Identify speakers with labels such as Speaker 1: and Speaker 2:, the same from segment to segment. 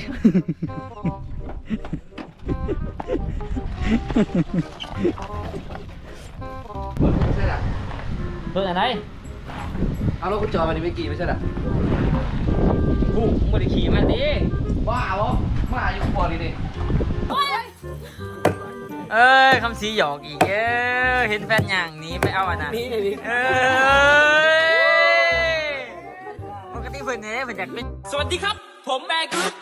Speaker 1: ไม่ใช่หรอ
Speaker 2: รถอะไร
Speaker 1: เอารถคุณจอมาดิเมื่อกี้ไม่ใช่หรอ
Speaker 2: ผู้มึงบ่ได้ขี่มันดิ
Speaker 1: บ้าวะมาอยู่พอดีนี่
Speaker 2: เอ้ยคำสีหยอกอีกเอ้ยเห็นแฟนอย่างนี้ไปเอาอันนั้น
Speaker 1: นี่เลยดิ
Speaker 2: เอ้ยปกติเพิ่นเนี่ยเพิ่นอยากเป็นสวัสดีครับ ผมแบกึ๊ก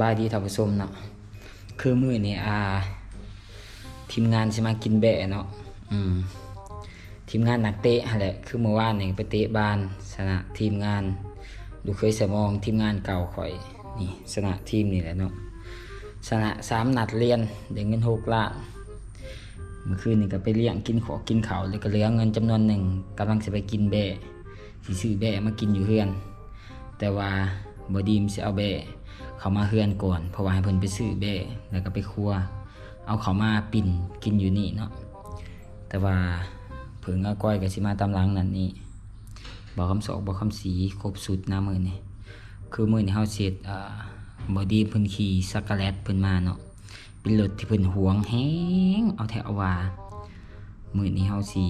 Speaker 2: บายดีท่านผู้ชมเนาะคือมือนี่อ่า ทีมงานสิมากินแบะเนาะอืมทีมงานนักเตะแหละคือเมื่อวานนี่ไปเตะบ้านชนะทีมงาน ดูเคยสมองทีมงานเก่าข่อยนี่ชนะทีมนี่แหละเนาะชนะสามนัดเรียนได้เงินหกล้านเมื่อคืนนี่ก็ไปเลี้ยงกินขอกินเขาวแล้วก็เหลือเงินจำนวนหนึ่งกำลังจะไปกินแบะสิซื้อแบะมากินอยู่เฮือน แต่ว่าบอดีมสิเอาแบะ เขามาเฮือนก่อนเพราะว่าให้เพิ่นไปซื้อแบะแล้วก็ไปครัว เอาเขามาปิ่นกินอยู่นี่เนาะแต่ว่าเผิงอาก้อยกับสิมาตามหลังนั่นนี่บอกคำสอกบอกคำสีครบสุดนะมือนี่คือมือนี่เฮาเสร็จอ่าบอดี้เพิ่นขี่สักกะแลตเพิ่นมาเนาะเป็นรถที่เพิ่นหวงแฮงเอาแถวว่ามือนี้เฮาสิ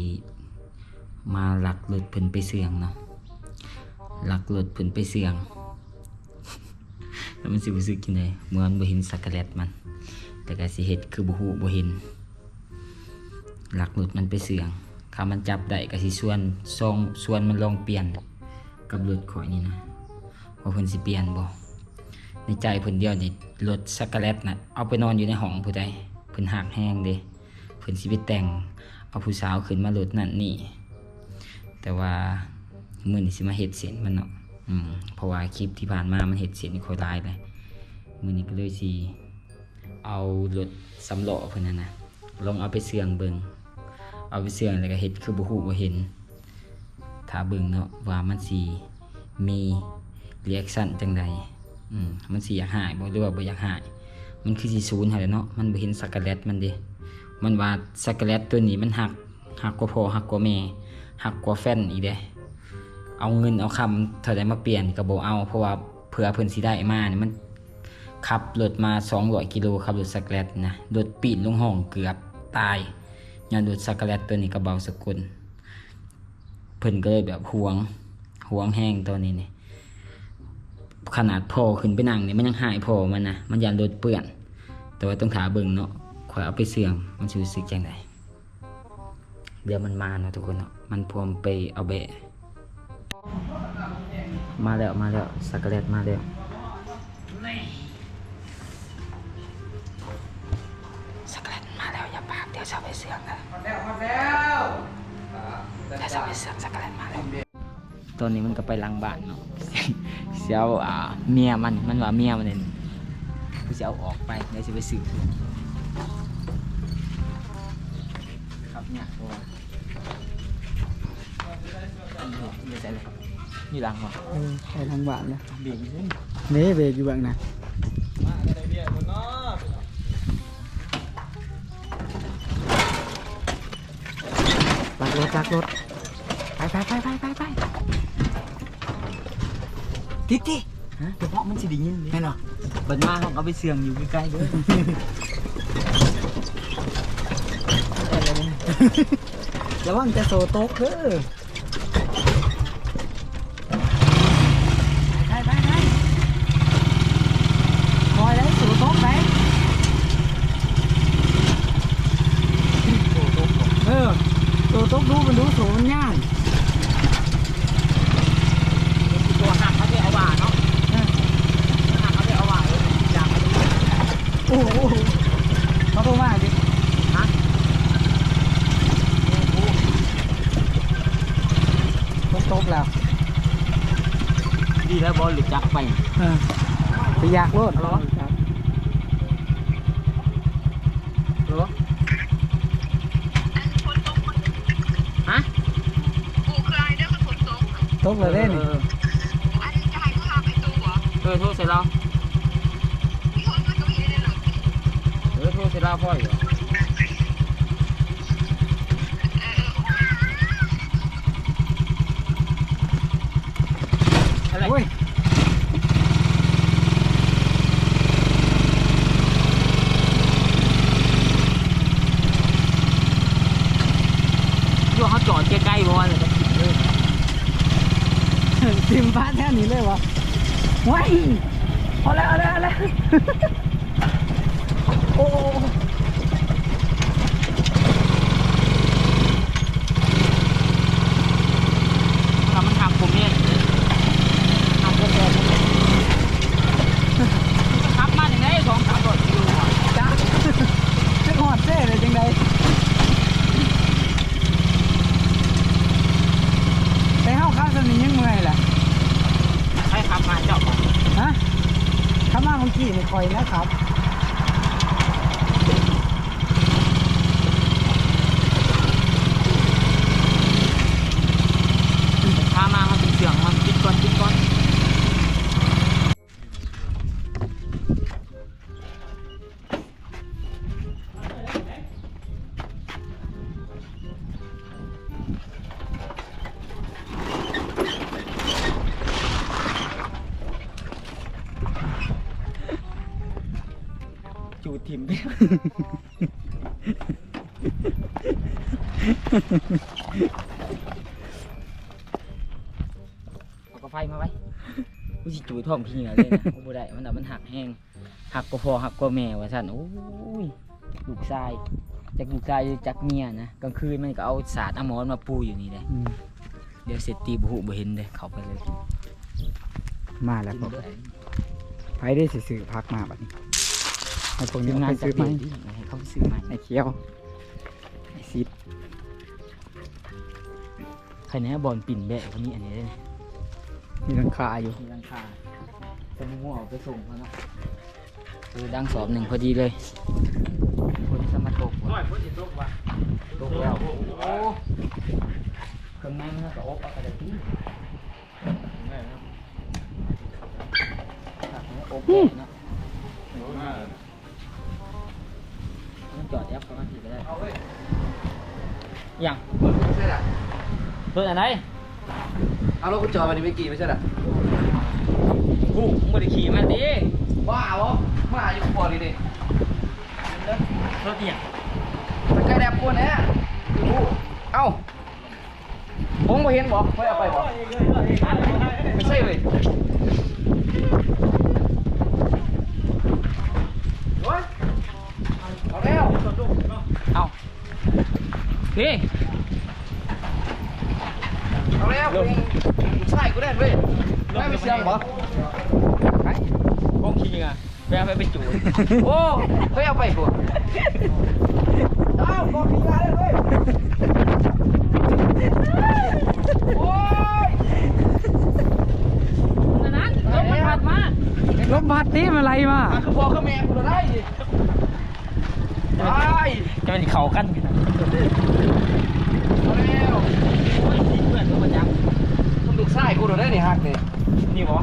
Speaker 2: มาหลักรถเพิ่นไปเสื่องเนาะหลักรถเพิ่นไปเสื่อง แล้วมันสิรู้สึกจังไดเหมือนบ่เห็นสักกะแลตมัน แต่ก็สิเฮ็ดคือบ่ฮู้บ่เห็น หลักหลุดมันไปเสื่องถ้ามันจับได้ก็สิส่วนทรงส่วนมันลองเปลี่ยนกับรถข่อยนี่นะว่าเพิ่นสิเปลี่ยนบ่ในใจเพิ่นเดียวนี่รถช็อกโกแลตน่ะเอาไปนอนอยู่ในห้องผู้ใดเพิ่นหักแห้งเด้เพิ่นสิไปแต่งเอาผู้สาวขึ้นมารถนั่นนี่ แต่ว่ามื้อนี้สิมาเฮ็ดเส้นมันเนาะ อืมเพราะว่าคลิปที่ผ่านมามันเฮ็ดเส้นค่อยลายเลยมือนี้ก็เลยสิเอารถสำล้อเพิ่นนั่นะลองเอาไปเสื่องเบิงเอาไปเสื่องแล้วก็เฮ็ดคือบ่ฮู้บ่เห็นถ้าเบิงเนาะว่ามันสิมีรีแอคชั่นจังใดอืมมันสิอยากหายบ่หรือว่าบ่อยากหาย มันคือสิศูนย์หั่ะเนาะมันบ่เห็นสักกะแลตมันเด้มันว่าสักกะแลตตัวนี้มันหักหักกว่าพ่อหักกว่าแม่หักกว่าแฟนอีกเด้ เอาเงินเอาคำเท่าใดมาเปลี่ยนก็บ่เอา เพราะว่าเผื่อเพิ่นสิได้มาเนี่ยมันขับรถมา200กิโลขับรถสักแลตนะรถปีนลงห้องเกือบตายย้อนรถสักแลตตัวนี้ก็เบาสกุลเพิ่นก็เลยแบบห่วงห่วงแห้งตัวนี้นี่ขนาดพอขึ้นไปนั่งเนี่ยมันยังหายพอมันนะมันยันรถเปื้อน แต่ว่าต้องถาเบิ่งเนาะขอยเอาไปเสื่องมันสิรู้สึกจังไดเดี๋ยวมันมาเนาะทุกคนเนาะมันพวมไปเอาแบะ มาแล้วมาแล้วสักแลตมาแล้วสักแลนมาแล้วอย่าปากเดี๋ยวจะไปเสือกนะ
Speaker 1: มาแล้วมาแล้ว
Speaker 2: เดี๋ยวจะไปเสือกสักแลนมาแล้วตอนนี้มันก็ไปหลังบ้านเนาะเสียวอ่าเมียมันมันว่าเมียมันเนี่ยกูจะเอาออกไปเดี๋ยวจะไปสืบดูครับเนี่ยโอ้ยเดี๋ยวใส่เลยนี่หลังเหรอ
Speaker 3: เออไปทางบ้านนะ
Speaker 2: เบี่ยงเลย
Speaker 3: นี่เบรกอยู่เบ้างนะลักรถลักรถไปไปไปไปไปไป
Speaker 2: ติ๊กติ๊กฮะเฉพาะมันสิไดียินเลย
Speaker 3: แม่นเหรอ
Speaker 2: บัดมาเขาเอาไปเสื่องอยู่ใกล้ๆเด้วย
Speaker 3: ระวังจะโซโต๊กเด้อไปไปไปคอยเลยโซโต๊กไปเออโซโต๊กดูมันดูโซมันย่าง
Speaker 2: ตัวหักเขาไปเอาบ่าเนาะหักเขาไปเอาบ่าเลยอย่างไร
Speaker 3: โอ้โหเขาโทรมาดิ
Speaker 2: ฮะ
Speaker 3: ตกตกแล้ว
Speaker 2: ดีแล้วบอลหลุดจักไป
Speaker 3: เออไปอยากรถ
Speaker 2: เหรอเหรอฮะ
Speaker 4: กูเคยได้คนฝนตก
Speaker 3: ตกเลยได้นี่
Speaker 2: เออ
Speaker 4: อันนี้จะให้กูหาไปตัว
Speaker 2: เออโทรเสร็จแล้ว
Speaker 4: มีคนมันก็มีในหลัง
Speaker 2: เออโทรเสร็จแล้วพ่ออยู่
Speaker 4: เออ
Speaker 2: อะไร
Speaker 3: โอ้ย
Speaker 2: อยู่เขาจอดใกล้ๆบ่ว่าเลย
Speaker 3: ทิมฟ้าแท่นี้เลยวะว้ายเอาแล้วเอาแล้วเอาแล้วโอ้ จูดทิมไป
Speaker 2: เอากระไฟมาไว้กูสิจูดท้องพี่เหนือเลยนะกูบ่ได้มันเอามันหักแห้งหักก็พอหักก็แม่ว่าสั่นโอ้ยลูกชายจากลูกชายจากเมียนะกลางคืนมันก็เอาสาดเอาหมอนมาปูอยู่นี่เลย
Speaker 3: อืม
Speaker 2: เดี๋ยวเสร็จตีบุหุบ่เห็นเลยเข้าไปเลย
Speaker 3: มาแล้วบอกไปได้สิซื้อพักมาบัดนี้ ให้พวก
Speaker 2: ที
Speaker 3: นี้
Speaker 2: มงาน
Speaker 3: ไป
Speaker 2: จะ
Speaker 3: ซื้อไหม
Speaker 2: เปลี่ยนดิให้เขาไปซื้อใหม่
Speaker 3: ไอ้เขียวไอ้ซีด
Speaker 2: ใครแน่บอลปิ่นแบะคนนี้อันนี้ได้ไหม
Speaker 3: มีราคาอยู่
Speaker 2: มีรังคาจะมุ่งเอาไปส่งเขาเนาะคือดังสอบหนึ่งพอดีเลยคนสมาตกว่ะตกแล้วโอ้เครื่องในมันก็อบเอากระดาษที่ตักให้อบเลยเนาะ ร
Speaker 1: ถอะ
Speaker 2: ไร
Speaker 1: เอารถกูจอดมาดิเมื่อกี้ไม่ใช่เหรอ
Speaker 2: กูมึงไม่ได้ขี่มาดิ
Speaker 1: บ้าวะมาอยู่ขวดนี่ดิ
Speaker 2: รถเอียง
Speaker 1: มันใกล้แดบกวนแน่เอ้าผมมาเห็นบอกไม่เอาไปบอกไม่ใช่เลยโอ๊ยเอาแล้ว
Speaker 2: เอานี่
Speaker 1: เอาแล้วมึงใช่กูได้เว้ย ไม่ไปเสียงเหรอ
Speaker 2: พวกขี่อะไปเอาไปไปจูด
Speaker 1: โอ้เฮ้ยเอาไปกูเอ้าบอกพี่ยาเลยเว้ยโอ้ย
Speaker 2: นั่นนะรถมันผัดมา
Speaker 3: ลบบัตรนี่มาอะไรมา
Speaker 1: มันคือพ่อคือแม่กูได้ดิไป
Speaker 2: จะเป็นเขากัน
Speaker 1: เอาแล้ว
Speaker 2: โอ้ยสีเพื่อนก็มาจัง
Speaker 1: ต้องดูไส้กูได้นี่ฮักนี่
Speaker 2: นี่บอ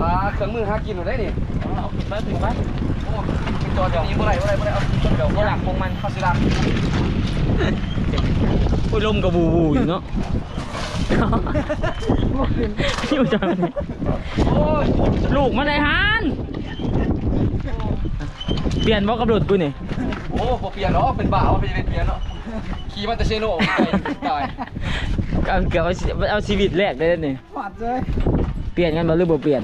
Speaker 1: ปลาเครื่องมือฮักกินได้นี่
Speaker 2: เอาขึ้นไปขึ้นไป
Speaker 1: โอ้จอดนี้เมื่อไหร่เมื่อไหร่เมื่อไหร่เอาเดี๋ยว
Speaker 2: เขาหลักของมัน
Speaker 1: เขาสิลัก
Speaker 2: โอ้ยลมกับบูบูอยู่เนาะอยู่จังลูกมาได้ฮันเปลี่ยนบอกกับรถกูนี่
Speaker 1: โอ้พอเปลี่ยนเนาะเป็นบ้าวเป็นเป็นเปลี่ยนเนาะขี่มันจะเชโน่ตาย
Speaker 2: เอาเกือบเอาชีวิตแรกได้เลยนี่
Speaker 3: บัตรเลย
Speaker 2: ปลี่ยนกันมาหรือบ่เปลี่ยน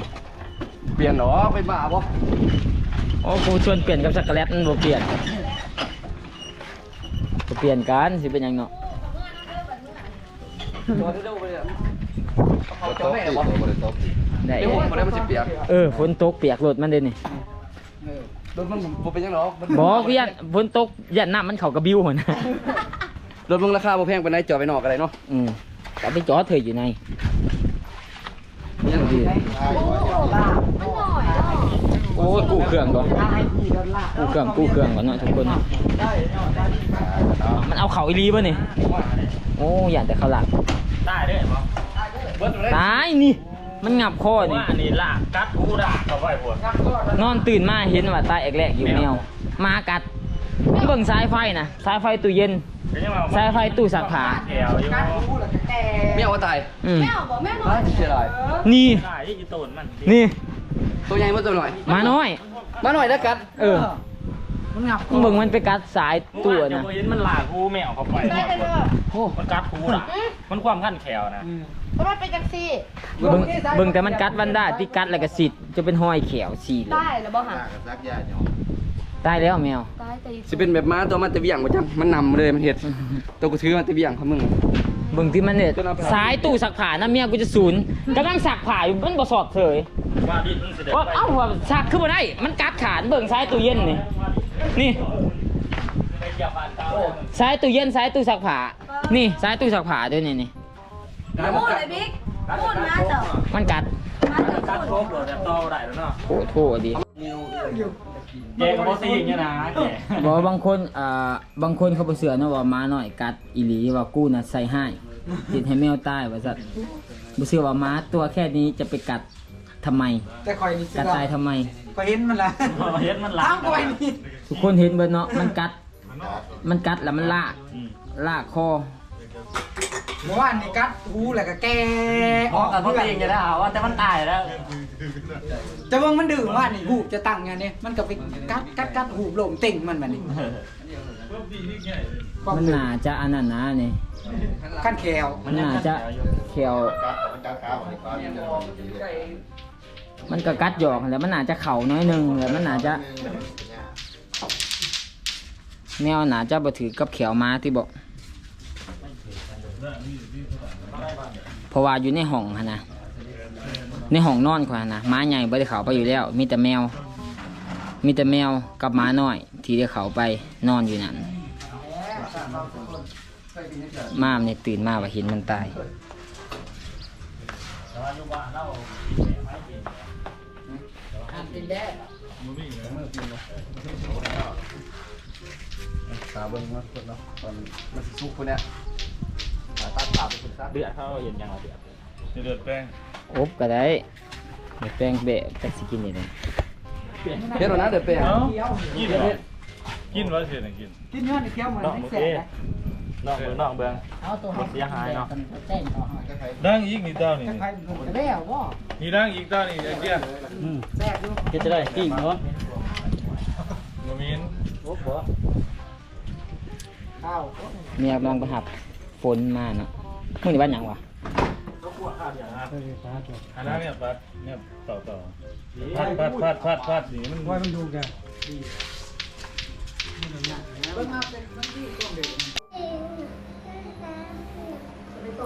Speaker 1: เปลี่ยนเนาะเป็นบ้าปะ
Speaker 2: โอ้กูชวนเปลี่ยนกับช็อกโกแลตมันบ่เปลี่ยนบ่เปลี่ยนกันสิเป็นหยังเนาะ
Speaker 1: จอดเร็วๆไปเลยเขาจอดแม่ปะ
Speaker 2: ได้
Speaker 1: เดี๋ยวผมมาได้มันจะเปียก
Speaker 2: เออฝนตกเปียกรถมันเด้นี่
Speaker 1: รถมันบ่เป็นยังเนาะ
Speaker 2: บอกกูยันฝนตกยันน้ำมันเข้ากระบิ้วหั่นนะ
Speaker 1: รถมึงราคาบ่แพงไปไหนจอดไปนอกอะไรเนาะ
Speaker 2: อืมก็ไปจอดเธออยู่ใน
Speaker 1: ยังดี
Speaker 2: โอ้ยกู้เครื่องก่อนกู้เครื่องกู้เครื่องก่อนเนาะทุกคน มันเอาเขาอีรีป่ะนี่ โอ้ยันแต่เขาหลัก
Speaker 1: เบิดเลย
Speaker 2: ตายนี่ มันงับคอนี่
Speaker 5: ว่านี่ลากกัดกูด่าเขาไว้พวก
Speaker 2: นอนตื่นมาเห็นว่าตายแอกแรกอยู่แนวหมากัด เบิ่งสายไฟนะสายไฟตู้เย็น สายไฟตู้ซักผ้า
Speaker 5: แถวอยู่
Speaker 1: ไม่เอาว่าตาย
Speaker 2: อืม
Speaker 4: แม่บอกแม่หน่อ
Speaker 1: เฮ้
Speaker 4: ย
Speaker 1: ยเสียดาย
Speaker 2: นี่
Speaker 5: ใช่ยี่ตูนมัน
Speaker 2: นี่
Speaker 1: ตัวใหญ่มาตัวหน่อย
Speaker 2: หมาน้อย
Speaker 1: มาหน่อยแล้วกัน
Speaker 2: เออ
Speaker 3: มันงับ
Speaker 2: มึงเบิ่งมันไปกัดสายตัว
Speaker 5: เดี๋ย
Speaker 2: นะ
Speaker 5: วเห็นมันหลากกูแมวเข้าไป
Speaker 4: ได้เลยเด้อ
Speaker 1: โอ้
Speaker 5: มันกัดกูล่ะ มันความขั้นแขวนะ
Speaker 4: เพราะมันเป็นจังซี่
Speaker 2: เบิ่งเบิ่งแต่มันกัดวันได้ที่กัดแล้วก็สิทธิ์จะเป็นห้อยเขียวสีเลย
Speaker 4: ได้แล้วบ่หัน
Speaker 2: ตายแล้วแมว
Speaker 4: ได้แต่
Speaker 1: สิเป็นแบบม้าตัวมันตะเวียงบ่จังมันนำเลยมันเห็ดตัวกูถือมันตะเวียงเขามึง
Speaker 2: เบิ่งที่มันเนี่ยสายตู้สักผ้านะเมียกูจะศูนย์กำลังสักผ้าอยู่มันบ่สอดเฉย
Speaker 5: ว่าดินมันเสด็จ
Speaker 2: ว่า
Speaker 5: ไป
Speaker 2: เอ้าว่าสักคือบ่ได้ มันกัดขานเบิ่งสายตู้เย็นนี่นี่
Speaker 5: ไปเหยียบบ้านเก่า
Speaker 2: สายตู้เย็นสายตู้สักผ้านี่สายตู้สักผ้าด้วยนี่นี่
Speaker 4: พูดเลยบิ๊กพูดมาเถอะ
Speaker 2: มันกัด
Speaker 4: มาเถอะ
Speaker 5: กัด
Speaker 4: พูด
Speaker 5: โคบเลยแต่โตได้แล้วเนาะ
Speaker 2: โอ้โหดี
Speaker 5: แกกับบอสซี่อย่างเงี้ยนะแก
Speaker 2: บอกว่าบางคนอ่าบางคนเขาบ่เชื่อนะว่าม้าน้อยกัดอีหลีว่ากูน่ะใส่ให้ติดให้แมวตายว่าซั่นบ่เชื่อว่าม้าตัวแค่นี้จะไปกัดทำไม
Speaker 3: แต่คอยนี่
Speaker 2: กัดตายทำไม
Speaker 3: ก็เห็นมันละ
Speaker 5: เห็นมันหลา
Speaker 3: ทาง
Speaker 5: ก
Speaker 3: ก็ไปนี่
Speaker 2: ทุกคนเห็นเบิดเนาะมันกัด มันกัดแล้วมันลาก
Speaker 5: อืม
Speaker 2: ลากคอ
Speaker 3: เมื่อวานนี่กัดหูแล้วก็แก
Speaker 5: อ๋อแต่พ่อตีอย่างเงี้ยนะว่าแต่มันตายแล้ว
Speaker 3: จะเบิ่งมันดื้อว่านี่หูบจะตั้งไงเนี่ยมันก็ไปกัดกัดกัดหูบลมเต่งมันมานี่
Speaker 2: มันน่าจะอันนั้นนะนี่
Speaker 3: ขั้นแขว
Speaker 2: มันน่าจะเขียว มันก็กัดหยอกแล้วมันน่าจะเข่าน้อยหนึงแล้วมันน่าจะแมวน่าจะบ่ถือกับเขียวม้าที่บอกเพราะว่าอยู่ในห้องหั่นนะ ในห้องนอนกว่านะม้าใหญ่บ่ได้เข้าไปอยู่แล้ว มีแต่แมว มีแต่แมวกับม้าน้อย ที่ได้เข้าไปนอนอยู่นั่นม้ามเนี่ยตื่นมาว่าเห็นมันตาย
Speaker 1: ตาเบิ่งมาคนเนาะตอนมันสิสุกคนเนี้ยตาตาตาเป็นคนซัก
Speaker 5: เดือดเขาเห็นยังไงเดือด เดือดแป้ง
Speaker 2: อบก็ได้เดี๋ยวแป้งเบะจักสิกินนี่เลย
Speaker 1: เฮ็ดแล้วนะเดี๋ยวไป
Speaker 5: เอ้า
Speaker 1: หา
Speaker 5: กินเหรอกินวะเสียหนึ่งกิน
Speaker 3: กินยอดนี่เคี้ยวเหมือน
Speaker 5: น้อง
Speaker 3: ไม่
Speaker 5: โอ
Speaker 3: แส
Speaker 5: เค
Speaker 3: บนะ
Speaker 5: น้องเบืองน้องเบือง
Speaker 2: เอาตัว
Speaker 5: เสียหายเนาะ
Speaker 6: ดังอีกนี่เต้านี่
Speaker 3: ใครเป็นคนแล้วว่า
Speaker 6: นี่ดังอีกเต้านี่ไอ้เดีย
Speaker 3: แสบอยู่
Speaker 5: คิดจะได้กี่เนาะ
Speaker 6: โนมิน
Speaker 3: ข้าว
Speaker 2: เมียมองไปหับฝนมาเนาะมึงนี่บ้านหยังวะ
Speaker 6: อันนั้นเนี่ยปัดเนี่ยต่อต่อพัดพัดพัดพัดพัดนี่มัน
Speaker 3: ว่ามันดูกัน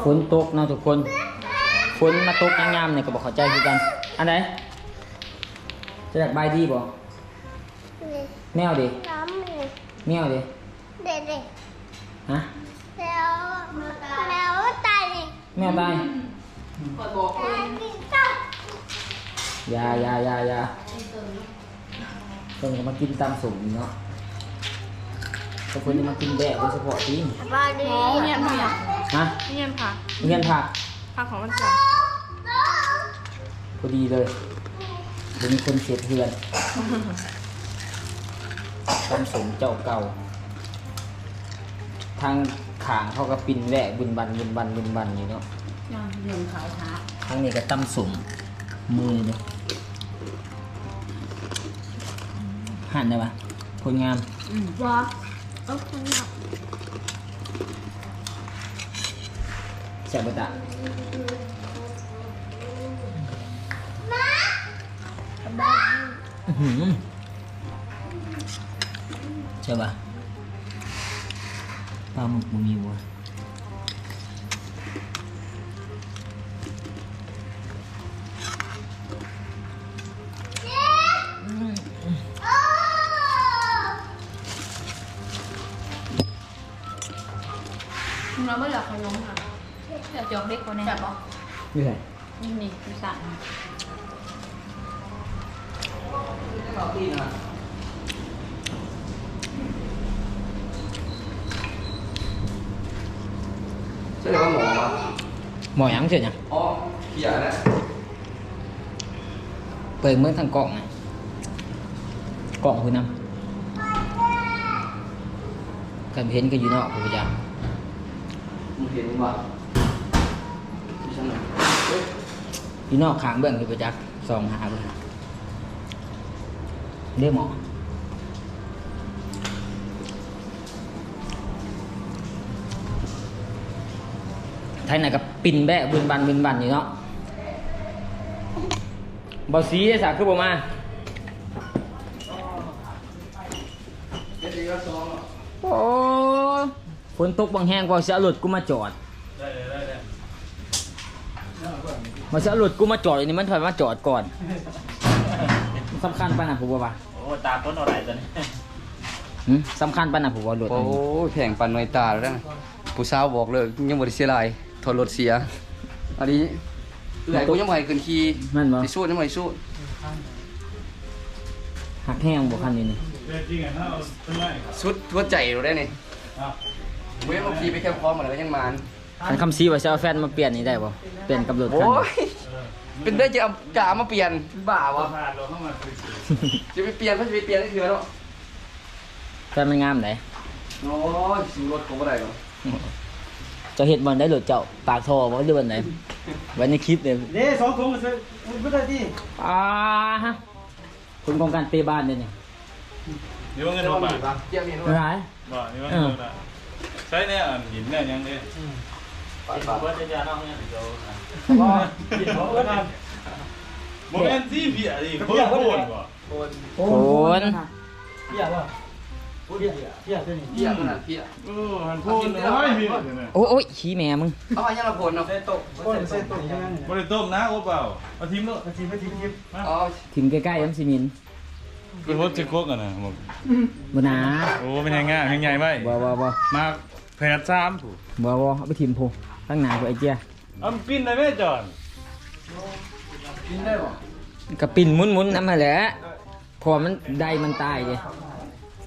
Speaker 2: ฝนตกเนาะทุกคนฝนมาตกยามๆเนี่ยก็บอกเข้าใจคือกัน อันไหนจะอยากบายดีบ่แมวดิ
Speaker 7: น้ำเลย
Speaker 2: แมวดิ
Speaker 7: เด็ดเด็ด
Speaker 2: ฮะ
Speaker 7: แล้วแล้วตายเลย
Speaker 2: แมวตาย
Speaker 7: กินข้าว
Speaker 2: อยาอยาอยาอยาเพิ่นก็มากินตามสมเนาะบางคนจะมากินแบะโดยเฉพาะตีน
Speaker 7: บ้านดี
Speaker 4: เนี่ยเนี่ย
Speaker 2: ฮะ
Speaker 4: เนี่ยค่ะ
Speaker 2: เงินผัก
Speaker 4: ผักของมันจัน
Speaker 2: พอดีเลยเดี๋ยวมีคนเสียเพื่อนตามสมเจ้าเก่า ทางขางเขาก็ปินแวะบุญบันบุญบันบุญบันอยู่เนาะ
Speaker 4: เรื่องขาวช้า
Speaker 2: ทางนี้ก็ตำสมมือเลยหั่นได้ปะผลงาน
Speaker 7: ว้าโอ้คนหนัก
Speaker 2: แซ่บบ่ตะอื้อหือใช่ปะปลาหมึกบ่มีวัว
Speaker 4: เล็กกว่านี้แบบบอก
Speaker 2: นี่ไง
Speaker 4: นี่นี่คือสั่ง
Speaker 1: ใช่เลยว่าหมอมา
Speaker 2: หมอหยังเสร็จยัง
Speaker 1: อ๋อเขียนะ
Speaker 2: เปิดเมื่อทางกล่องนะกล่องคุณนำกันเห็นก็อยู่นอกกูประจัก
Speaker 1: มึงเห็นบ่ที่ฉันน่ะ
Speaker 2: อยู่นอกขางเบื้องกูประจักสองหาเบื้องเรียกหมอไทยไหนกับปิ่นแบะบืนบันบืนบันอยู่เนาะบอสีไอ้สาคือบ่มา
Speaker 1: เจ็ดดีก็สอง
Speaker 2: โอ้ฝนตกบางแห้งกว่าจะเอารถกูมาจอด
Speaker 6: ได้เลยได้เลย
Speaker 2: มาจะเอารถกูมาจอดอันนี้มันถอยมาจอดก่อนมันสำคัญปะนะผมว่าปะ
Speaker 6: โอ้ตาต้นอะไรตัวนี้
Speaker 2: หึสำคัญปะนะผมว่ารถ
Speaker 1: โอ้
Speaker 2: อันนี้
Speaker 1: ยแพงปันหน่อยตาแล้วนะผู้สาวบอกเลยยังบ่ได้เสียหลายถอดรถเสีย อันนี้เอื่อยกูยังบ่ให้ขึ้นขี่
Speaker 2: นั่นบ่
Speaker 1: สิสู้ยังบ่ให้สู้
Speaker 2: หักแห้งบ่คันนี้นี่
Speaker 6: จริงอะถ้าเอาต้นไม้
Speaker 1: สุดทั่วใจเราได้นี่
Speaker 6: อะ
Speaker 1: เว้ยบางทีไปแค่พร้อมมาแล้วก็ยังมาน
Speaker 2: คันคำซีว่าจะเอาแฟนมาเปลี่ยนนี่ได้บ่เปลี่ยนกับรถคั
Speaker 1: โอ้
Speaker 2: น
Speaker 1: ยเป็นได้จะเอากามาเปลี่ยนบ้า
Speaker 6: พอ
Speaker 1: วะ
Speaker 6: ผ่านเราเข้ามาคือ
Speaker 1: จะไปเปลี่ยนเขาจะไปเปลี่ยนได้เถื่อเนาะ
Speaker 2: แฟนมันงามไหน
Speaker 1: โอ้ยสู้รถเขาบ่ได้หรอก
Speaker 2: เจะเห็ดบอลได้รถเจ้าปากท่อบ่หรือวันไหนไว้ในคลิปเนี่ย
Speaker 5: เด้สองถุงซื้อไม่ได้ที่
Speaker 2: อ่าฮะคุณกองการเตะบ้านเนี่ยนี่
Speaker 6: นี่ว่าเงินหกบาท
Speaker 1: เกี่ยมเห็น
Speaker 2: ไม่
Speaker 1: ว่า
Speaker 2: ไร
Speaker 6: บ่นี่ว่าเงินหกบาทใช้เนี่ยหินเนี่ยยังดิ
Speaker 1: ปาดปาด
Speaker 6: ว่าจะยาน้องเนี่ยเดี๋ยว
Speaker 5: ว่ากินเขาก็ท
Speaker 6: โมเมนต์ที่เบียดิโคตรโคตรว่ะำ
Speaker 2: โอน
Speaker 5: เพี้ยป่ะเพี้ยเพี้ยตัวนี้
Speaker 1: เพี้ยขนาดเพี้ย
Speaker 6: โอ้หันโคตรน้อยพี่เนี่ย
Speaker 2: โอ้โอ้ยขี้แม่มึง
Speaker 1: เอาไปยังละผลเนาะ
Speaker 5: เส้นตกก้นเส้นตกยังไง
Speaker 6: บริต้มนะโอ้เปล่าเอาทิมเนาะ
Speaker 5: ทีไม่ทีที
Speaker 1: เอา
Speaker 2: ถึงใกล้ๆน้ำซีมิน
Speaker 6: คือรถจะโคกกันนะบอก
Speaker 2: บหนา
Speaker 6: โอ้เป็นยังไงเป็นยังไงไว้
Speaker 2: บ่บ่บ่
Speaker 6: มาแผดซ้ำถูก
Speaker 2: บ่บ่เอาไปทิมพู ตั้งหนากูไอ้เจ้ย
Speaker 6: เอาปิ้นได้ไหมจอน
Speaker 1: กินได้บ่
Speaker 2: กระปิ่นหมุนๆน้ำมาแหละเพอมันไดมันตายเลย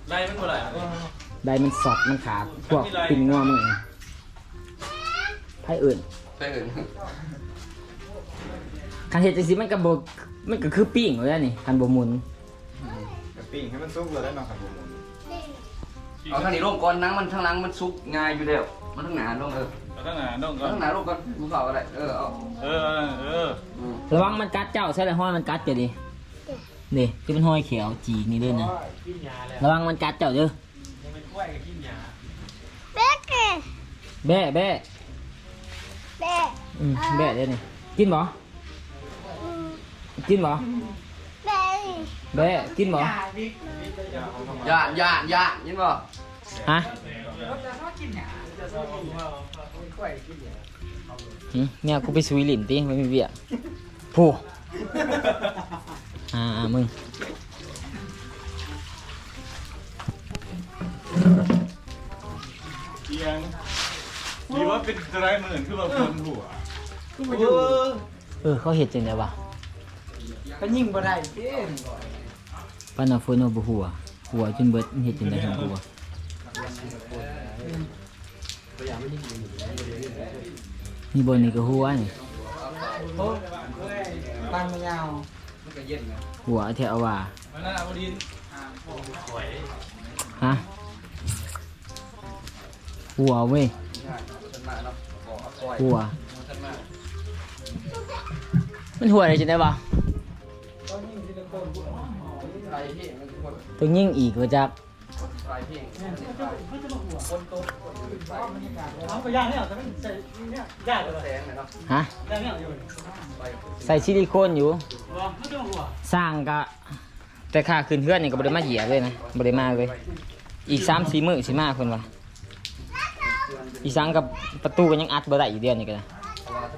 Speaker 6: ได้ไม่เท่าไหร่
Speaker 2: ไดมันสอดมันขาดพวกปิ่นงัวมึงไพ่อื่น
Speaker 1: ไปอื่น
Speaker 2: คันเห็ดจังซี่มันก็บ่มันก็คือปิ้งเลยนี่คันบ่หมุน
Speaker 5: ปิ้งให้มันสุกเลยได้มาครับผม
Speaker 1: เอาทางนี้ลงก่อนนังมันทางหลังมันสุกง่ายอยู่แล้วมันทางหน้าลงเออ
Speaker 6: เอาตั้งหนาน้องก่อ
Speaker 1: เอา
Speaker 6: น
Speaker 1: ทางหน้าลงก่อนมึงเฝ้าก็ได้เออเอา
Speaker 6: เออเออ
Speaker 1: อืม
Speaker 2: ระวังมันกัดเจ้าใช่เลยห้อยมันกัดเจ้าดินี่ที่มันห้อยเขียวจีกนี่เด้อนะ
Speaker 5: กินยาแล้ว
Speaker 2: ระวังมันกัดเจ้าเด้อ
Speaker 5: มันเป็นกล้วยกับกินยา
Speaker 7: เบ๊กเก๋
Speaker 2: แบ่แบ่
Speaker 7: เบ๊
Speaker 2: อืมแบ่เด้อนี่กินบ่กินบ่
Speaker 7: เบ๊
Speaker 2: แบ่กินบ่
Speaker 1: ย่านย่านย่านยินบ่
Speaker 2: ฮะ หึเนี่ยกูไปซุยหลินติไม่มีเบียร์ผู้อ่าอ่ามึง
Speaker 6: เอียงดีว่าเป็นไรเหมือนคือเราคนหัว
Speaker 5: เออ
Speaker 2: เออ เขาเห็ดจังไดวะ
Speaker 5: ก็ยิ่งบ่ได้เด้
Speaker 2: ปานนาโฟโนบ่หัวหัวจนเบิดเห็ดจังไดหัว นี่บนนี่ก็หัวนี่
Speaker 5: ตั้งไม่ยาว
Speaker 2: หัวเทวว่าฮะหัวเว้ยหัว
Speaker 1: มั
Speaker 2: นหัวอะไรจะได้
Speaker 1: บ่า
Speaker 2: ตัวยิ่งอีกว่าจัก
Speaker 5: เอาไปย่างเนี่ยแต่ไม่ใส่เนี่ยย่างเลย
Speaker 1: แสงเลยเนาะ
Speaker 2: ฮะ
Speaker 5: ย่เนี่ย
Speaker 2: ใส่ซิลิโคนอยู่
Speaker 5: ว่าไม่ต้องหัว
Speaker 2: สร้างก็ แต่ค่าคืนเพื่อนนี่ก็บ่ได้มาเหยียบเลยนะบ่ได้มาเลย อีกสามสี่มื้อสิมาเพิ่นว่าอีสังกับประตูก็ยังอัดบ่ได้อยู่เดือนนี้ก็นะ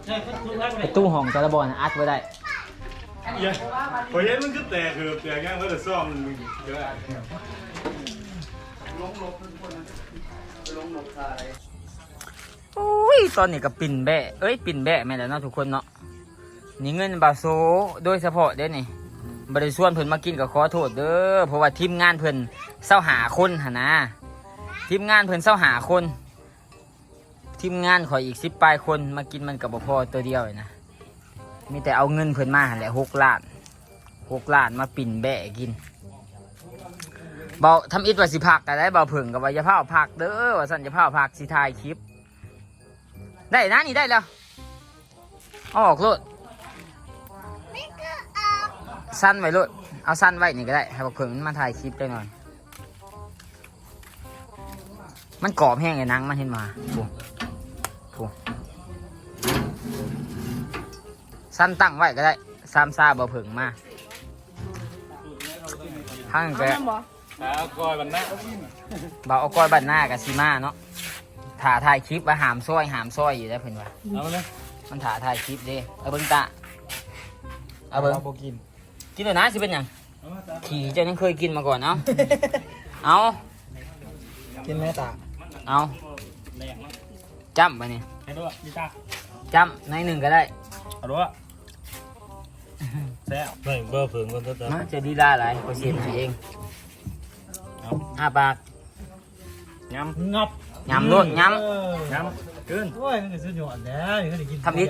Speaker 5: ใช่ทุกร้าน
Speaker 2: ประตูห้องแต่ละบอนอัดบ่ได้
Speaker 6: พอเย็นมันก็แตกคือบแตกย่างก็จะซ่อมเยอะ
Speaker 1: ลงลบทุกคนนะไปลงลบทราย
Speaker 2: โอ้ยตอนนี้ก็ปิ่นแบะเอ้ยปิ่นแบะแม่นแล้วเนาะทุกคนเนาะนี่เงินบาโซโดยเฉพาะเด้นี่บ่ได้ชวนเพิ่นมากินก็ขอโทษเด้อเพราะว่าทีมงานเพิ่นเศร้าหาคนหนนะทีมงานเพิ่นเศร้าหาคน ทีมงานขออีก10ปลายคนมากินมันก็บ่พอตัวเดียวเลยนะมีแต่เอาเงินเพิ่นมาหันแหละ6ล้าน6ล้านมาปิ่นแบะกิน เบาทำอิดว่าสิพักก็ได้เบาเพิ่งกับว่าอย่าพาพักเด้อว่าสั่นอย่าพาพักสิถ่ายคลิป ได้นะนี่ได้แล้วเอาออกโลด
Speaker 7: ไม่ก็เอา
Speaker 2: สั้นไว้โลดเอาสั้นไว้นี่ก็ได้ให้เบาเพิ่งมันมาถ่ายคลิปได้หน่อย มันกรอบแห้งไอ้นังมันเห็นมาโอ้โหสั้นตั้งไว้ก็ได้ซ้ำซาเบาเพิ่งมาทั้ง
Speaker 4: เอา
Speaker 2: ก็
Speaker 4: น้ำบ่
Speaker 6: เอาก้อยมันนะ
Speaker 2: เบาเอาก้อยบันหน้ากับซีมาเนาะถ่าถ่ายคลิปว่าหามซอยหามซอยอยู่ได้วเพิ่นว่า
Speaker 6: เอามาเลย
Speaker 2: มันถ่าถ่ายคลิปเด้เอาเบิ่งตาเอาเบิ่ง
Speaker 3: บ่กิน
Speaker 2: กินเลยนะสิเป็นหยังขี่เจ้ายังเคยกินมาก่อนเนาะเอา
Speaker 3: กินแม่ตา
Speaker 2: เอา
Speaker 6: แรงมั้ง
Speaker 2: จำไปนี่
Speaker 6: ให้ด้วยดีจ้า
Speaker 2: จำในหนึ่งก็ได้
Speaker 6: เอาด้วยแซ่บเบิ่งเบอร์เพิ่งคนเติม
Speaker 2: มาจะดีลาหลายกว่าเสียนให้เอง
Speaker 6: เอา
Speaker 2: อ้าปาก
Speaker 6: ยำงับ
Speaker 2: ยำรดย
Speaker 6: ยำขึ้น
Speaker 5: โอ้ยมันก็สุดยอดแล้วนี่ก็ได้กินำ
Speaker 2: ทำอีก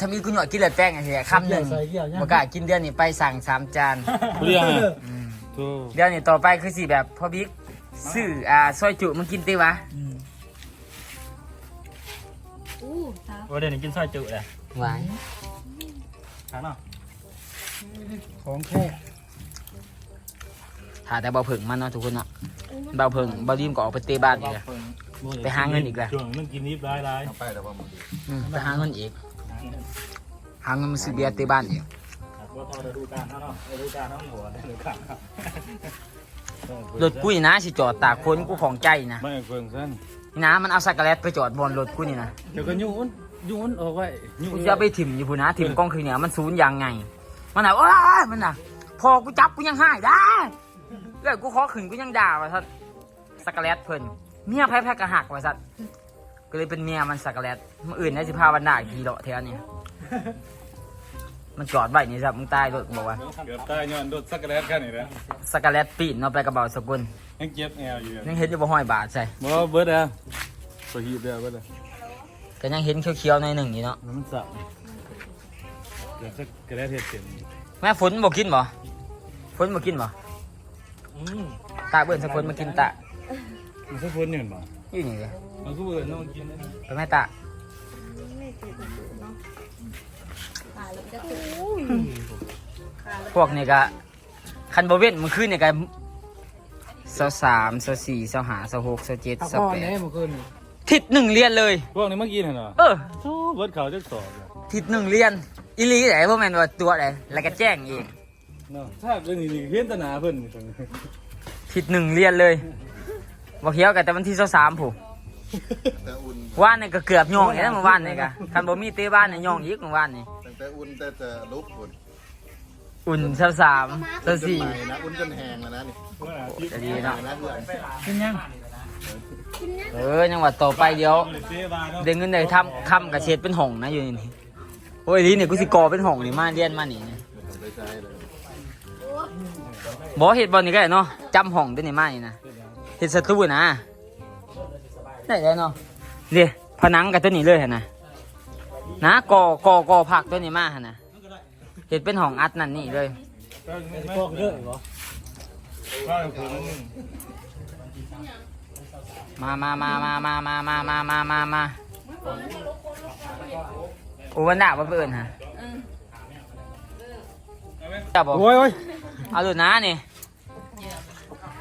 Speaker 2: ทำอีกกูหน่อยกินเลยแป้งไอ้เหี้ยคำหนึ่ง
Speaker 5: ใส่เกี่ยวยัง
Speaker 2: บอกกล้ากินเดือนนี้ไปสั่งสามจาน
Speaker 6: เรียงอะ
Speaker 2: อืม
Speaker 6: ทู
Speaker 2: เดือนนี้ต่อไปคือสิแบบพ่อบิ๊กซื้ออ่าซอยจุมึงกินติวะ
Speaker 4: อู้ตา
Speaker 6: ว่าเดี๋ยวนี้กินซอยจุเลย
Speaker 2: หวาน
Speaker 6: ทานเนาะ
Speaker 3: ของแค่
Speaker 2: ถ่าแต่เบาเผิงมันเนาะทุกคนเนาะเบาเผิงเบาดีมก็ออกไปเตะบ้านอีกแล้ว ไปหาเงินอีกแล้ว
Speaker 6: ช่วงนึงกินนิดร้ายร้าย
Speaker 2: อืมไปหาเงินอีก หาเงินมาซื้อเบียร์เตะบ้านอีก
Speaker 6: ว่าพอจะดูการเนาะดูการน้องหัวดูการ
Speaker 2: รถกูนี่นะสิจอดตากฝนกูของใจนะ
Speaker 6: ไม่เพิ่งสั้น
Speaker 2: นี่นะมันเอาสักกะแลตไปจอดบนรถกูนี่นะ
Speaker 6: เดี๋ยวก็ยุ่นยุ่นออกไว้ยุ่
Speaker 2: กู
Speaker 6: น
Speaker 2: จะเอาไปถิ่มอยู่พูนนะถิ่มกล้องคืนเนี่ยมันศูนย์ยังไง มันอะโอ้ยมันอะพอกูจับกูยังให้ได้ เอ้ยกูขอขืนกูยังด่าว่าสัตสักกะแลตเพิ่นเมียแพ้แพ้กระหักว่าสัตก็เลยเป็นเมียมันสักกะแลตมื่ออื่นได้สิพาวันด่าขี่เลาะแถวนี้มันจอดไว้นี่สัตมึงตายรถกูบอกว่า
Speaker 6: เกือบตายย้อนโดนสักกระแลดแค่นี้แล้ว
Speaker 2: สักกะแลตปีนเนาะไปกระเป๋าสกุล
Speaker 6: ยังเจ็บแอวอยู่
Speaker 2: ยังเห็นอยู่บ่ห้อยบาทใส่
Speaker 6: บ่เบิดอะสหีบเดียวเบิดอะ
Speaker 2: ก็ยังเห็นเขียวๆในอยหนึ่งอยู่เนาะ
Speaker 6: มันสับเดี๋ยวสักกระแลดเห็ดเต็ม
Speaker 2: แม่ฝนบ่กินบ่ฝนบ่กินบ่
Speaker 6: อืม
Speaker 2: ตาเบิ่นสักคนมากินตะ
Speaker 6: มันสักคนอยู่บ่
Speaker 2: อยู่นี่เลย
Speaker 6: มันก็เบิดน้องกิน
Speaker 2: ไปแม่ตา
Speaker 4: ตายแล้วจะตก
Speaker 2: พวกนี่ก็คันบ่เว้นมื้อคืนนี่ก็เสาสามเสาสี่เสาห้าเสาหกเสาเจ็ด
Speaker 3: พัก
Speaker 2: เสา
Speaker 3: ผ่อน
Speaker 2: แป
Speaker 3: ได้
Speaker 2: ด
Speaker 3: เมื่อคืนนี่
Speaker 2: ทิศหนึ่งเรียนเลย
Speaker 6: พวกนี้เมื่อกี้เหรอ
Speaker 2: เออ
Speaker 6: โอ้เบิดเขาจะสอบ
Speaker 2: ทิศหนึ่งเรียนอีหลีไหนพวกแม่นว่าตัวไหนแล้วก็แจ้งเอง
Speaker 6: เนาะถ้าเป็นนี่เพี้ยนตนาเพิ่นตรงนี้
Speaker 2: ทิศหนึ่งเรียนเลยบ่เขียวกันแต่วันที่เสาสามผู้ว่านนี่ก็เกือบย่องอีกแล้วเมื่อวานนี่ก็คันบ่มีเตะบ้านนี่ย่องอีกเมื่อวานนี่
Speaker 8: ตั้งแต่อุ่นแต่จะลุกฝุ่น
Speaker 2: อุ่นเสาสามเสาสี่
Speaker 8: ใหม่นะอุ่นจนแห้งแล้วนะนี่
Speaker 2: จะดีเนาะ
Speaker 8: นะเพื่อน
Speaker 3: กินยัง
Speaker 2: เออยังว่าต่อไปเดี๋ยว
Speaker 6: เจ๊บาเนาะ
Speaker 2: เดี๋ยวเงินได้ทำคำกับเช็ดเป็นห้องนะอยู่นี่โอ้ยนี่เนี่ยกูสิก่อเป็นห้องนี่มาเรียนมานี่นะ
Speaker 8: ไม่ใช่เลย
Speaker 2: บอกเห็ดบอลนี่ก็ได้เนาะจำห้องตัวนี้มานี่นะเห็ดสตูนะได้แล้วเนาะเดี๋ยวผนังกับตัวนี้เลยหั่นนะนะก่อก่อก่อผักตัวนี้มาหั่นนะเห็ดเป็นห้องอัดนั่นนี่เลย
Speaker 5: พวกเยอะเหรอ
Speaker 6: ว่าผมนึง
Speaker 2: มามามามามามามามามามามาโอ้วันหน้าวันเปิดฮะจับบอก
Speaker 3: โอ้ยโอ้ย
Speaker 2: เอาดูนะนี่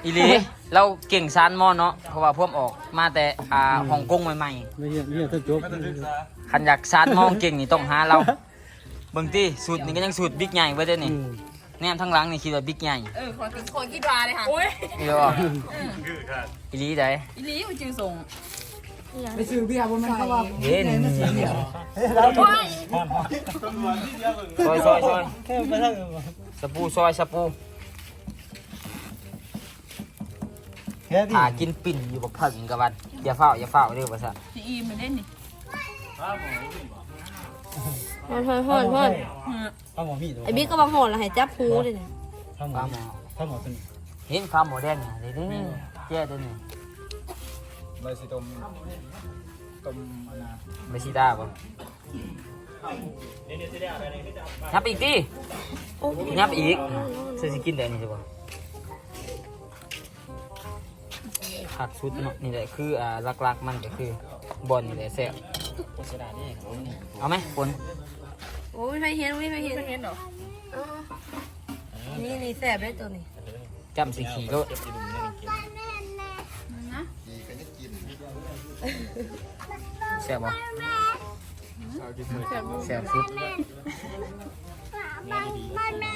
Speaker 2: อีหลีเราเก่งซานมอนเนาะเพราะว่าพวกออกมาแต่อ่าฮ่องกงใหม่
Speaker 5: ไม่เหี้ยเนี่ยถ้าจบ
Speaker 2: ๆคันอยากซานมองเก่งนี่ต้องหาเราเบิ่งตี้สูตรนี่ก็ยังสูตรบิ๊กใหญ่ไว้เด้อนี่แนมทั้งหลังนี่คิดว่าบิ๊กใหญ่
Speaker 4: เออคนคนคิดว่าเลยค่ะโอ้ย
Speaker 2: เดี๋ยวอีหลีได้
Speaker 4: อีลีมันจือส่ง
Speaker 3: ไปซื้อเบียร์บนมันเขาว่า
Speaker 2: เห็น
Speaker 4: โอ้ย
Speaker 2: ซอยซอยซอย
Speaker 5: แค่ไปทาง
Speaker 2: สปูซอยสปู
Speaker 5: แค่ที่
Speaker 2: หากินปิ่นอยู่บักเพิ่งกับวันอย่าเฝ้าอย่าเฝ้าเด้อว่าซะ
Speaker 4: พี่อีมันเล่นนี่
Speaker 9: ฮอนฮอนฮอนฮอน
Speaker 5: ข้าวหมอพี่ตัว
Speaker 9: ไอ้บิ๊กก็บางหอนแล้วให้จับหูเลยเนี่ย
Speaker 5: ข้าวหม
Speaker 2: ป
Speaker 5: อ
Speaker 2: ลาหมอ
Speaker 5: ข้าวหมอตัวนี้
Speaker 2: เห็นความหมูแดงเนี่ยเดี๋ยวนี้แย่ตัวนี้
Speaker 3: ใบสีต้มต้มอันนา
Speaker 2: ไม่ใช่ได้ป่ะนับอีกดิ
Speaker 9: โอ้
Speaker 2: นับอีกเธอจะกินแต่อันนี้ใช่ป่ะ ขาดสุดเนาะนี่แหละคืออ่าหลักๆมันก็คือบอลนี่แหละแซ่บเอาไหมฝน
Speaker 9: โอ้ยไม่เห็นไม่เห็น
Speaker 4: เห็นเหรอ
Speaker 9: อ๋อนี่นี่แสบได้ตัวนี้
Speaker 2: จำสีขี่รถ
Speaker 4: นะ
Speaker 8: กีกันยังกิน
Speaker 2: แซ่บบ่
Speaker 4: แซ่บ
Speaker 2: แซ่บสุด
Speaker 7: บ้านบ้านแม่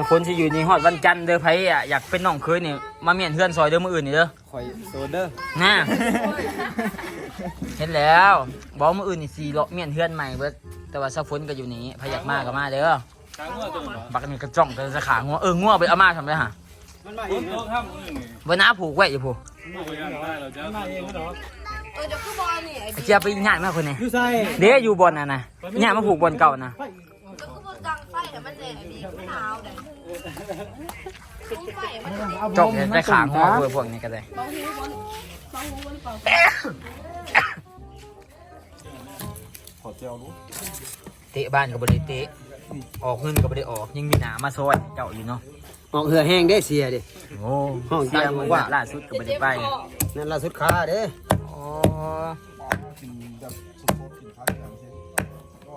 Speaker 2: สฝนสิอยู่ในฮอดวันจันทร์เด้อไผอะอยากเป็นน้องเคยนี่มาเมียนเพื่อนซอยเด้อมื้ออื่นนี่เด้อ
Speaker 3: ข่อยโซเดอร์
Speaker 2: น่าเห็นแล้วบอกมื้ออื่นนี่สิเลาะเมียนเพื่อนใหม่เบิดแต่ว่าสฝนก็อยู่นี่ไผอยากมาก็มาเด้อ
Speaker 6: ช้างงัวตัวนี้
Speaker 2: บักนี่กระจ้องแต่จะขางัวเอองัวไปเอามาทำได้ฮะ
Speaker 5: มันมา
Speaker 6: ค
Speaker 5: เอง
Speaker 6: น
Speaker 5: เหร
Speaker 6: โต
Speaker 5: อ
Speaker 6: ข้ามมือนี่
Speaker 2: เวน้าผูกไว้อยู่ผู้
Speaker 6: มือไปย่างได้เราจะ
Speaker 5: มันมาเองเหรอ
Speaker 9: เออจะคือบอลนี่ไอ้ดี
Speaker 2: เจียบไปง่ายมากคนนี้
Speaker 5: อยู่ใส่
Speaker 2: เด้อยู่บนน่ะนะง่ายมาผูกบนเก่านะ
Speaker 9: จะคือบอล กลางไฟแต่มันแดงไอ้ดีมันหนาวเลยซุ้มไฟมันจะ
Speaker 2: จอกได้ขางัวเพื่อพวกนี้ก็ได้
Speaker 4: เบาหูบนเบาหูบนเปล่า
Speaker 2: เตะบ้านก็บ่ได้เตะออกเงินก็บ่ได้ออกยังมีหนามาซอยเจ้าอยู่เนาะ
Speaker 3: ออกเหือแห้งได้เสียดิ
Speaker 2: โอ้
Speaker 3: ห้อง
Speaker 2: เสีย
Speaker 3: ตาม
Speaker 2: มือ
Speaker 3: ว่า
Speaker 2: ล่าสุดก็บ่ได้ไป
Speaker 3: นั่นล่าสุดค้าเด้
Speaker 2: โอ้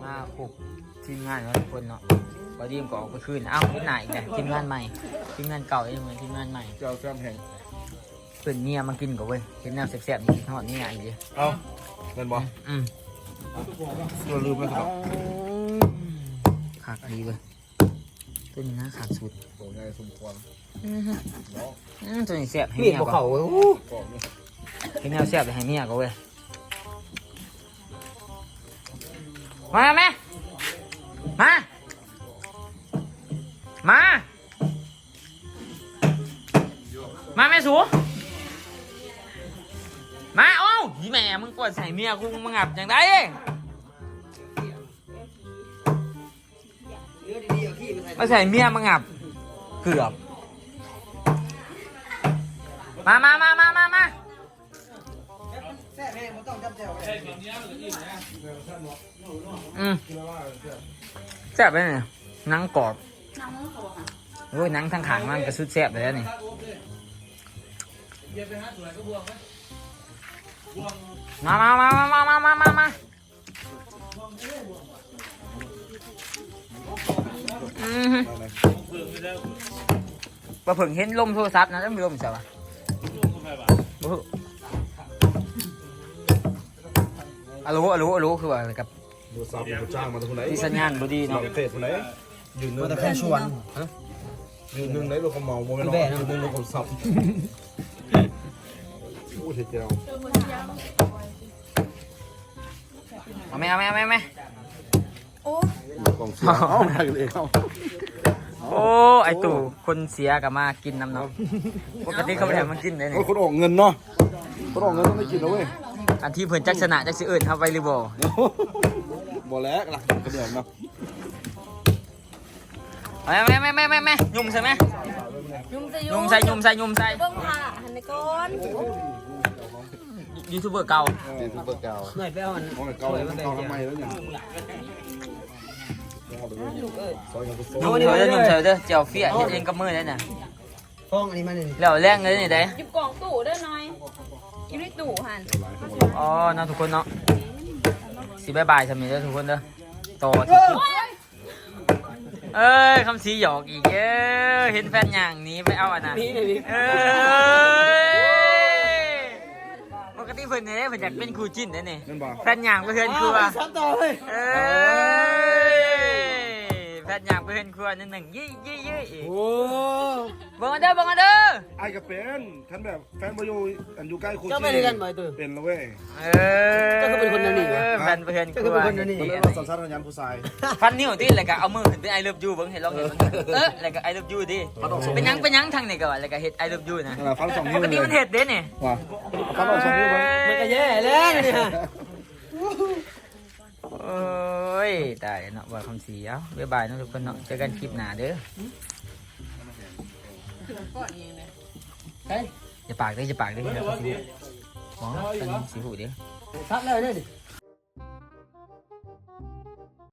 Speaker 2: มาผูกทีมงานเนาะทุกคนเนาะพ อดีมก็ออกไปคืนเอ้าที่ไหนอีกเนี่ยทีมงานใหม่ทีมงานเก่าเองเหมือนทีมงานใหม่
Speaker 8: เจ้าแซมแห่ง
Speaker 2: เปิ่นเมียมากินก็เว้ยเห็นแนวแซ่บๆนี่ทอดนี่ไงดิ
Speaker 8: เอาเงินบ่
Speaker 2: อืม
Speaker 8: เราลืมไปครับ
Speaker 2: ขากดีเว้ยตัวนี้นะขากสุด
Speaker 8: โอ้ยสมควร
Speaker 2: อืมตัวนี้แซ่บให้
Speaker 3: มี
Speaker 2: เมี
Speaker 3: ด
Speaker 2: ย
Speaker 3: บ่
Speaker 2: ก็
Speaker 3: เข้าเว้ย
Speaker 8: บอกนี่
Speaker 2: เห็นแนวแซ่บให้เมียก็เว้ยมาแม่มา มา มาแม่สูมาเอ้ายี่แม่มึงกดใส่เมียกูมึงงับจังได้มาใส่เมียมึงงับ เกือบ มามามามามามาอืมแซ่บไปเนี่ยหนังกรอบ
Speaker 4: น้ำมันเขาบอกค่ะ
Speaker 2: โอ้ยหนังทางขางมันกระสุดแซ่บเลยนะนี่มามามามามามามามาอืมฮึปลาผึ่งเห็นลมโทรศัพท์นะต้องมีลมใช่ปะบ่ฮู้อะโหลอะโหลอะโหลคือว่าอะไรกับ
Speaker 8: ดูซับดูจ้างมาตรงไหน
Speaker 2: ที่สัญญาณบดีเนาะ
Speaker 8: เฟสตรงไหนยืนนึง
Speaker 3: มาแต่แค่ชวนฮะ
Speaker 8: ยืนนึงไหนรถเขาเมาโมเมนต์ยืนนึงรถเขาสับโอ้เสียเจ้า
Speaker 2: เอาไหมเอาไหมเอาไหมเอาไหม
Speaker 8: กองเสียเอามากันเองเอา
Speaker 2: โอ้ไอตู่คนเสียกับมากินน้ำเนาะปกติเขาไม่ได้มากินเลย
Speaker 8: โอ้
Speaker 2: นี่
Speaker 8: คนออกเงินเนาะคนออกเงินต้องได้กินนะเว้ย
Speaker 2: อันที่เพิ่นจักชนะจักสิเอิญทำไปหรือบ่
Speaker 8: บ่แล้วล่ะกระเดื่องเนาะ
Speaker 2: เอาไหมไม่ไม่ไม่ไม่ยุ่มใช่ไหม
Speaker 9: ยุ่มจะ
Speaker 2: ยุ่มใส่ยุ่มใส่ยุ่มใส่
Speaker 9: เบิ้งผ่าหันในก้อน
Speaker 2: ยูทูบเบอร์เก่า
Speaker 8: ยูทูบเบอร์เก่า
Speaker 3: หน่อยไปเอาอัน
Speaker 8: โอ้ยเก่าเก่าทำไมแล้วเนี่ยซอยกันไปโซ่
Speaker 2: ยุ่มเถอะเด้อยุ่มเถอะเด้อเจียวเฟี้ยเฮ็ดเองกับมือเลยน่ะ
Speaker 3: ฟ้องอันนี้มานี่
Speaker 2: แล้วแรงเลยนี่เด้
Speaker 4: หยิบกล่องตู้เด้อหน่อยหยิบในตู้หัน
Speaker 2: อ๋อเนาะทุกคนเนาะสิบายบายสามีเด้อทุกคนเด้อต่อที่คลิป เอ้ยคำสีหยอกอีกเอ้ยเห็นแฟนอย่างนี้ไปเอาอันนั้น
Speaker 3: นี่นี่
Speaker 2: เอ้ยปกติเพิ่นเนี่ยเพิ่นอยากเป็นครูจิ้นได้นี่
Speaker 8: เงินบ่
Speaker 2: แฟนอย่างไปเพิ่นครัว
Speaker 3: ซ้ำต่อเลย
Speaker 2: เอ้ย แฟนอย่างไปเพิ่นครัวนั่นหนึ่งยี่ยี่ยี่
Speaker 3: โอ้
Speaker 2: บังกันเด้อบังกันเด้อ
Speaker 8: ไอ้ก็เป็นท่านแบบแฟนบอยู่อันอยู่ใกล้โค
Speaker 3: เจ้าไปด้วยกันบ่ไอ้ตู่
Speaker 8: เป็นแล้วเว้ย
Speaker 2: เออ
Speaker 3: เจ้าก็เป็นคนแนวนี้วะ
Speaker 2: แฟนไปเพิ่นค
Speaker 3: เจ้า
Speaker 2: รั
Speaker 3: ก็
Speaker 2: ว
Speaker 3: เป็นคนแนวนี้
Speaker 8: ตอนนั้นเราสัมภาษณ์งานผู้ชาย
Speaker 2: ฟันนิ้วติแล้วก็เอามือขึ้นเป็นไอเลิฟยูเบิ่งเห็นลองเห็นมันเออแล้วก็ไอเลิฟยูดิเป็นหยังเป็นหยังทางนี่ก็ว่าแล้วก็เฮ็ดไอเลิฟยูนะ
Speaker 8: ขนาดฟันสอง
Speaker 2: ป
Speaker 8: นิ้ว
Speaker 2: ก
Speaker 8: เล
Speaker 2: ติ
Speaker 8: ย
Speaker 2: มันเฮ็ดเด้นี่
Speaker 8: ว่ะฟันออกสองนิ้วมั้ย
Speaker 3: มันก็แย่แล้วเนี่ย
Speaker 2: โอ้ยตายเนาะว่าคำสีเอ้าบ๊ายบายเนาะทุกคนเนาะเจอกันคลิปหน้าเด้อ
Speaker 4: อย่า
Speaker 2: ปากเด้ออย่าปากเด้อเดี๋ยวเขาสิหูอ๋อเป็นสีหูเด้อ
Speaker 3: ทับเลยเนี่ยดิ